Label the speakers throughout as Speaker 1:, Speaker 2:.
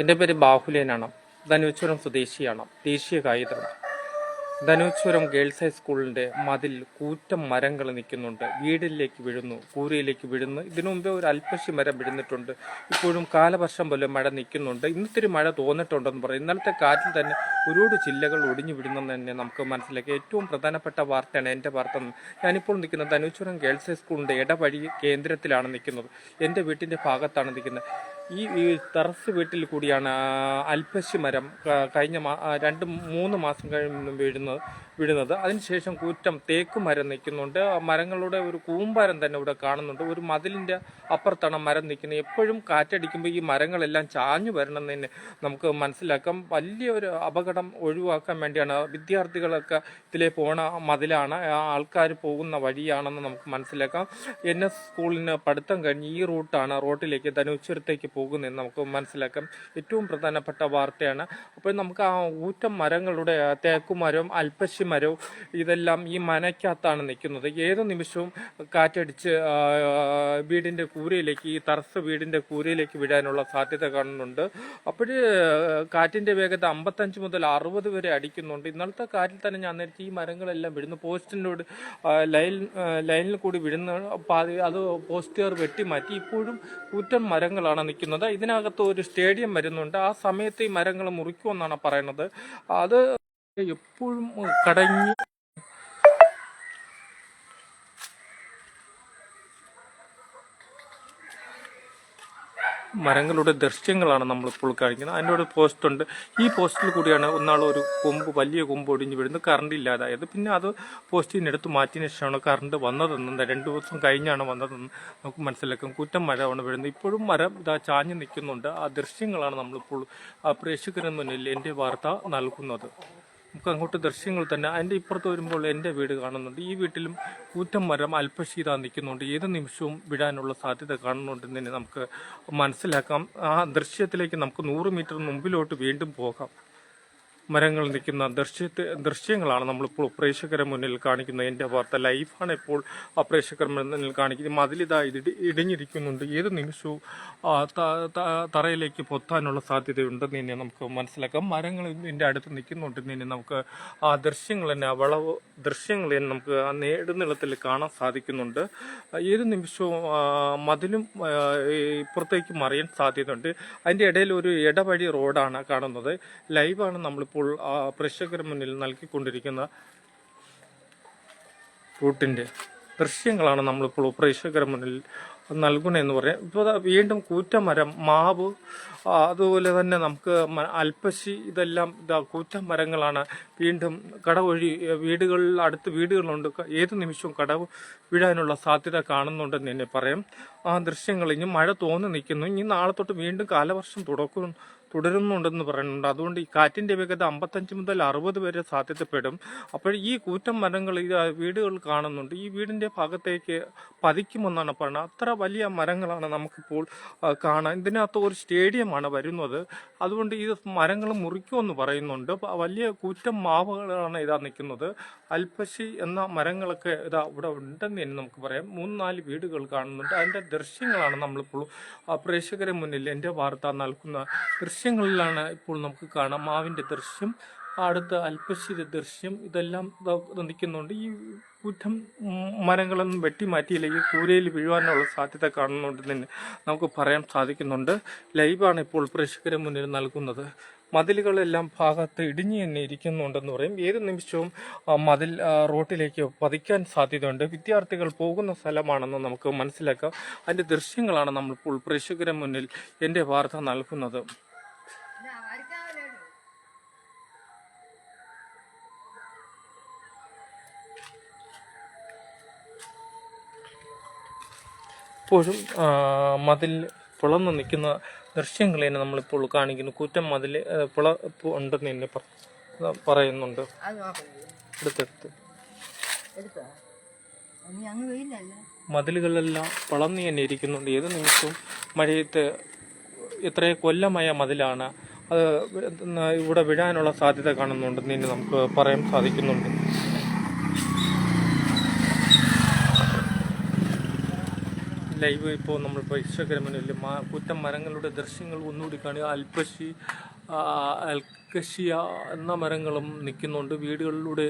Speaker 1: എന്റെ പേര് ബാഹുലേനാണ്. ധനുച്ചുരം സ്വദേശിയാണ്. ദേശീയ കായികമാണ് ധനുച്ചുരം ഗേൾസ് ഹൈസ്കൂളിന്റെ മതിൽ കൂറ്റം മരങ്ങൾ നിൽക്കുന്നുണ്ട്. വീടിലേക്ക് വിഴുന്നു കൂരയിലേക്ക് വിഴുന്നു. ഇതിനു മുമ്പേ ഒരു അൽപ്പശി മരം വീഴുന്നിട്ടുണ്ട് ഇപ്പോഴും കാലവർഷം പോലെ മഴ നിൽക്കുന്നുണ്ട്. ഇന്നത്തെ മഴ തോന്നിട്ടുണ്ടെന്ന് പറയും. ഇന്നലത്തെ കാറ്റിൽ തന്നെ ഒരുപാട് ചില്ലകൾ ഒടിഞ്ഞു വിടുന്നെന്ന് തന്നെ നമുക്ക് മനസ്സിലാക്കി. ഏറ്റവും പ്രധാനപ്പെട്ട വാർത്തയാണ് എന്റെ വാർത്ത. ഞാനിപ്പോൾ നിൽക്കുന്ന ധനുച്ചുരം ഗേൾസ് ഹൈസ്കൂളിന്റെ ഇടവഴി കേന്ദ്രത്തിലാണ് നിൽക്കുന്നത്. എന്റെ വീട്ടിന്റെ ഭാഗത്താണ് നിൽക്കുന്നത്. ഈ ടെറസ് വീട്ടിൽ കൂടിയാണ് അൽപശി മരം കഴിഞ്ഞ രണ്ട് മൂന്ന് മാസം കഴിഞ്ഞ് വീഴുന്നത്. വീഴുന്നത് അതിനുശേഷം കൂറ്റം തേക്ക് മരം നിൽക്കുന്നുണ്ട്. ആ മരങ്ങളുടെ ഒരു കൂമ്പാരം തന്നെ ഇവിടെ കാണുന്നുണ്ട്. ഒരു മതിലിന്റെ അപ്പുറത്താണ് മരം നിൽക്കുന്നത്. എപ്പോഴും കാറ്റടിക്കുമ്പോൾ ഈ മരങ്ങളെല്ലാം ചാഞ്ഞു വരണമെന്ന് നമുക്ക് മനസ്സിലാക്കാം. വലിയൊരു അപകടം ഒഴിവാക്കാൻ വേണ്ടിയാണ് വിദ്യാർത്ഥികളൊക്കെ ഇതിലെ പോണ മതിലാണ്. ആ ആൾക്കാർ പോകുന്ന വഴിയാണെന്ന് നമുക്ക് മനസ്സിലാക്കാം. എൻ എസ് സ്കൂളിന് പഠിത്തം കഴിഞ്ഞ് ഈ റൂട്ടാണ് റോട്ടിലേക്ക് ധനുച്ചുരത്തേക്ക് പോകുന്നതെന്ന് നമുക്ക് മനസ്സിലാക്കാം. ഏറ്റവും പ്രധാനപ്പെട്ട വാർത്തയാണ്. അപ്പോൾ നമുക്ക് ആ ഊറ്റം മരങ്ങളുടെ തേക്കുമരം അൽപ്പശി മരവും ഇതെല്ലാം ഈ മനയ്ക്കകത്താണ് നിൽക്കുന്നത്. ഏത് നിമിഷവും കാറ്റടിച്ച് വീടിന്റെ കൂരയിലേക്ക് ഈ തറസ് വീടിന്റെ കൂരയിലേക്ക് വീഴാനുള്ള സാധ്യത കാണുന്നുണ്ട്. അപ്പോൾ കാറ്റിന്റെ വേഗത അമ്പത്തഞ്ച് മുതൽ അറുപത് വരെ അടിക്കുന്നുണ്ട്. ഇന്നലത്തെ കാറ്റിൽ തന്നെ ഞാൻ നേരത്തെ ഈ മരങ്ങളെല്ലാം വിടുന്നു പോസ്റ്റിനോട് ലൈൻ ലൈനിൽ കൂടി വിടുന്ന അത് പോസ്റ്റുകാർ വെട്ടി മാറ്റി. ഇപ്പോഴും കൂറ്റൻ മരങ്ങളാണ് നിൽക്കുന്നത്. ഇതിനകത്ത് ഒരു സ്റ്റേഡിയം വരുന്നുണ്ട്. ആ സമയത്ത് ഈ മരങ്ങൾ മുറിക്കുമെന്നാണ് പറയുന്നത് അത് എപ്പോഴും കടഞ്ഞ് മരങ്ങളുടെ ദൃശ്യങ്ങളാണ് നമ്മളിപ്പോൾ കാണിക്കുന്നത്. അതിന്റെ ഒരു പോസ്റ്റ് ഉണ്ട്. ഈ പോസ്റ്റിൽ കൂടിയാണ് ഒന്നാൾ ഒരു കൊമ്പ് വലിയ കൊമ്പ് ഒടിഞ്ഞ് വീഴുന്നത് കറണ്ട് ഇല്ലാതായത്. പിന്നെ അത് പോസ്റ്റിനെടുത്ത് മാറ്റിയതിന് ശേഷമാണ് കറണ്ട് വന്നതെന്നും. രണ്ടു ദിവസം കഴിഞ്ഞാണ് വന്നതെന്ന് നമുക്ക് മനസ്സിലാക്കാം. കുറ്റം മരമാണ് വീഴുന്നത്. ഇപ്പോഴും മരം ഇതാ ചാഞ്ഞ് നിൽക്കുന്നുണ്ട്. ആ ദൃശ്യങ്ങളാണ് നമ്മളിപ്പോൾ പ്രേക്ഷകരുടെ മുന്നിൽ എന്റെ വാർത്ത നൽകുന്നത്. നമുക്ക് അങ്ങോട്ട് ദൃശ്യങ്ങൾ തന്നെ അതിന്റെ ഇപ്പുറത്ത് വരുമ്പോൾ എന്റെ വീട് കാണുന്നുണ്ട്. ഈ വീട്ടിലും കൂറ്റം മരം അല്പശീത നിൽക്കുന്നുണ്ട്. ഏത് നിമിഷവും വിടാനുള്ള സാധ്യത കാണുന്നുണ്ടെന്ന് തന്നെ നമുക്ക് മനസ്സിലാക്കാം. ആ ദൃശ്യത്തിലേക്ക് നമുക്ക് നൂറ് മീറ്റർ മുമ്പിലോട്ട് വീണ്ടും പോകാം. മരങ്ങൾ നിൽക്കുന്ന ദൃശ്യത്തെ ദൃശ്യങ്ങളാണ് നമ്മളിപ്പോൾ പ്രേക്ഷകരെ മുന്നിൽ കാണിക്കുന്നത്. എന്റെ വാർത്ത ലൈഫാണ് ഇപ്പോൾ പ്രേക്ഷകർ മുന്നിൽ കാണിക്കുന്നത്. മതിലിതാ ഇടി ഇടിഞ്ഞിരിക്കുന്നുണ്ട്. ഏത് നിമിഷവും തറയിലേക്ക് പൊത്താനുള്ള സാധ്യതയുണ്ടെന്ന് തന്നെ നമുക്ക് മനസ്സിലാക്കാം. മരങ്ങൾ ഇതിന്റെ അടുത്ത് നിൽക്കുന്നുണ്ട് തന്നെ നമുക്ക് ആ ദൃശ്യങ്ങൾ തന്നെ വളവ് ദൃശ്യങ്ങൾ തന്നെ നമുക്ക് ആ നേടുന്നിളത്തിൽ കാണാൻ സാധിക്കുന്നുണ്ട്. ഏത് നിമിഷവും മതിലും ഇപ്പുറത്തേക്ക് മറിയാൻ സാധ്യതയുണ്ട്. അതിന്റെ ഇടയിൽ ഒരു ഇടവഴി റോഡാണ് കാണുന്നത്. ലൈവാണ് നമ്മളിപ്പോൾ ആ, പ്രേക്ഷകരുടെ മുന്നിൽ നൽകിക്കൊണ്ടിരിക്കുന്ന റൂട്ടിന്റെ ദൃശ്യങ്ങളാണ് നമ്മളിപ്പോൾ പ്രേക്ഷകരുടെ മുന്നിൽ നൽകണമെന്ന് പറയാം. ഇപ്പോൾ വീണ്ടും കൂറ്റമരം മാവ് അതുപോലെ തന്നെ നമുക്ക് അൽപ്പശി ഇതെല്ലാം ഇതാ കൂറ്റമരങ്ങളാണ്. വീണ്ടും കടവഴി വീടുകളിൽ അടുത്ത് വീടുകളുണ്ട്. ഏത് നിമിഷവും കടവ് വീഴാനുള്ള സാധ്യത കാണുന്നുണ്ടെന്ന് തന്നെ പറയാം. ആ ദൃശ്യങ്ങൾ ഇനി മഴ തോന്നി നിൽക്കുന്നു. ഇനി നാളെ തൊട്ട് വീണ്ടും കാലവർഷം തുടക്കും തുടരുന്നുണ്ടെന്ന് പറയുന്നുണ്ട്. അതുകൊണ്ട് ഈ കാറ്റിന്റെ വേഗത അമ്പത്തഞ്ച് മുതൽ അറുപത് വരെ സാധ്യതപ്പെടും. അപ്പോൾ ഈ കൂറ്റം മരങ്ങൾ ഈ വീടുകൾ കാണുന്നുണ്ട്. ഈ വീടിന്റെ ഭാഗത്തേക്ക് പതിക്കുമെന്നാണ് പറയുന്നത്. അത്ര വലിയ മരങ്ങളാണ് നമുക്കിപ്പോൾ കാണാൻ ഇതിനകത്ത് ഒരു സ്റ്റേഡിയമാണ് വരുന്നത്. അതുകൊണ്ട് ഈ മരങ്ങൾ മുറിക്കുമെന്ന് പറയുന്നുണ്ട്. വലിയ കൂറ്റം മാവുകളാണ് ഇതാ നിൽക്കുന്നത്. അൽപ്പശി എന്ന മരങ്ങളൊക്കെ ഇതാ ഇവിടെ ഉണ്ടെന്ന് തന്നെ നമുക്ക് പറയാം. മൂന്ന് നാല് വീടുകൾ കാണുന്നുണ്ട്. അതിന്റെ ദൃശ്യങ്ങളാണ് നമ്മളിപ്പോൾ പ്രേക്ഷകരെ മുന്നിൽ എന്റെ വാർത്ത നൽകുന്ന ദൃശ്യങ്ങളിലാണ് ഇപ്പോൾ നമുക്ക് കാണാം. മാവിന്റെ ദൃശ്യം അടുത്ത അല്പശ്ശിര ദൃശ്യം ഇതെല്ലാം ഇതാ നിൽക്കുന്നുണ്ട്. ഈ കുറ്റം മരങ്ങളൊന്നും വെട്ടി മാറ്റിയില്ലെങ്കിൽ കൂരയിൽ വീഴുവാനുള്ള സാധ്യത കാണുന്നുണ്ടെന്ന് തന്നെ നമുക്ക് പറയാൻ സാധിക്കുന്നുണ്ട്. ലൈവാണ് ഇപ്പോൾ പ്രേക്ഷകരെ മുന്നിൽ നൽകുന്നത്. മതിലുകളെല്ലാം ഭാഗത്ത് ഇടിഞ്ഞു തന്നെ ഇരിക്കുന്നുണ്ടെന്ന് പറയും. ഏത് നിമിഷവും മതിൽ റോട്ടിലേക്ക് പതിക്കാൻ സാധ്യതയുണ്ട്. വിദ്യാർത്ഥികൾ പോകുന്ന സ്ഥലമാണെന്ന് നമുക്ക് മനസ്സിലാക്കാം. അതിന്റെ ദൃശ്യങ്ങളാണ് നമ്മളിപ്പോൾ പ്രേക്ഷകരെ മുന്നിൽ എന്റെ വാർത്ത നൽകുന്നത്. ഇപ്പോഴും മതിൽ പുളർന്ന് നിൽക്കുന്ന ദൃശ്യങ്ങൾ തന്നെ നമ്മളിപ്പോൾ കാണിക്കുന്നു. കൂറ്റം മതിൽ പുള ഉണ്ടെന്ന് തന്നെ പറ- പറയുന്നുണ്ട്. അടുത്തടുത്ത് മതിലുകളെല്ലാം വളർന്നു തന്നെ ഇരിക്കുന്നുണ്ട്. ഏത് നിമിഷവും മഴയത്ത് ഇത്രയും കൊല്ലമായ മതിലാണ് അത് ഇവിടെ വിടാനുള്ള സാധ്യത കാണുന്നുണ്ടെന്ന് ഇനി നമുക്ക് പറയാൻ സാധിക്കുന്നുണ്ട്. ലൈവ് ഇപ്പോൾ നമ്മളിപ്പോൾ മാ കുറ്റം മരങ്ങളുടെ ദൃശ്യങ്ങൾ ഒന്നുകൂടി കാണുക. അൽപ്പശി ആ, അൽക്കഷിയ എന്ന മരങ്ങളും നിൽക്കുന്നുണ്ട്. വീടുകളിലൂടെ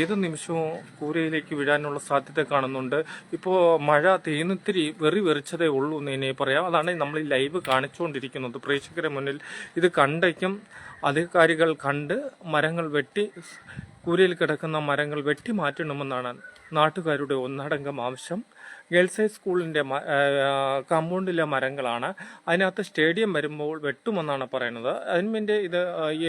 Speaker 1: ഏത് നിമിഷവും കൂരയിലേക്ക് വീഴാനുള്ള സാധ്യത കാണുന്നുണ്ട്. ഇപ്പോൾ മഴ തേനിത്തിരി വെറി വെറിച്ചതേ ഉള്ളൂ എന്ന് എന്നെ പറയാം. അതാണ് നമ്മൾ ഈ ലൈവ് കാണിച്ചുകൊണ്ടിരിക്കുന്നത്. പ്രേക്ഷകരെ മുന്നിൽ ഇത് കണ്ടേക്കും. അധികാരികൾ കണ്ട് മരങ്ങൾ വെട്ടി കൂരയിൽ കിടക്കുന്ന മരങ്ങൾ വെട്ടി മാറ്റണമെന്നാണ് നാട്ടുകാരുടെ ഒന്നടങ്കം ആവശ്യം. ഗേൾസ് ഹൈ സ്കൂളിന്റെ കമ്പൗണ്ടിലെ മരങ്ങളാണ്. അതിനകത്ത് സ്റ്റേഡിയം വരുമ്പോൾ വെട്ടുമെന്നാണ് പറയുന്നത്. അതിന്റെ ഇത്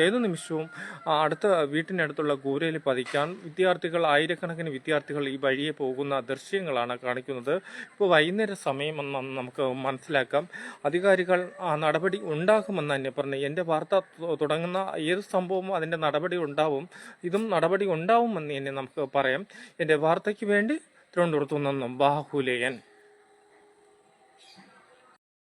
Speaker 1: ഏത് നിമിഷവും അടുത്ത വീട്ടിനടുത്തുള്ള കൂരയിൽ പതിക്കാൻ വിദ്യാർത്ഥികൾ ആയിരക്കണക്കിന് വിദ്യാർത്ഥികൾ ഈ വഴിയെ പോകുന്ന ദൃശ്യങ്ങളാണ് കാണിക്കുന്നത്. ഇപ്പോൾ വൈകുന്നേര സമയമെന്ന് നമുക്ക് മനസ്സിലാക്കാം. അധികാരികൾ നടപടി ഉണ്ടാകുമെന്ന് തന്നെ പറഞ്ഞു. എന്റെ വാർത്ത തുടങ്ങുന്ന ഏത് സംഭവവും അതിന്റെ നടപടി ഉണ്ടാവും ഇതും നടപടി ഉണ്ടാവുമെന്ന് തന്നെ നമുക്ക് പറയാം. എന്റെ വാർത്തയ്ക്ക് വേണ്ടി തിരുവനന്തപുരത്തു നിന്നും ബാഹുലേയൻ